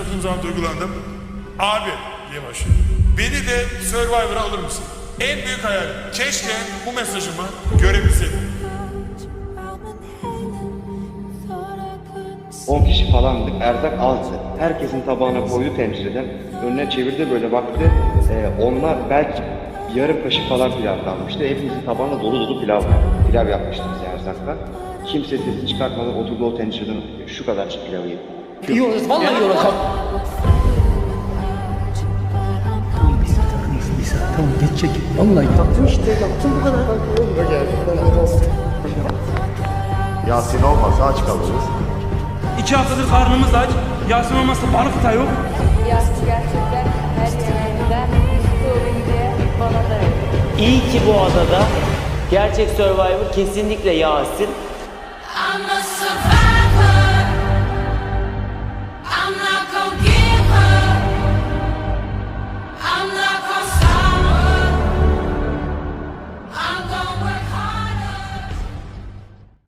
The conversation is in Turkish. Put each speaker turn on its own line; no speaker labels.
okuduğum zaman duygulandım. Abi diye başlıyor. Beni de Survivor'a alır mısın? En büyük hayalim. Keşke bu mesajımı görebilseydim.
10 kişi falandık, erzak azdı. Herkesin tabağına koydu tencereden. Önüne çevirdi böyle baktı. Ee, onlar belki yarım kaşık falan pilav kalmıştı. Hepimizin tabağında dolu dolu pilav. Pilav yapmıştı bize erzakla. Kimse sesini çıkartmadan oturdu o tencereden şu kadar pilavı yedi.
Olacağız. Vallahi olacağız. Tamam tamam geçecek. Vallahi yaptım işte yaptım bu kadar.
Yasin olmazsa aç kalırız.
İki haftadır karnımız aç. Yasin olmazsa balık da yok.
Yasin gerçekten her yemeğinden diye bana da öyle.
İyi ki bu adada gerçek Survivor kesinlikle Yasin.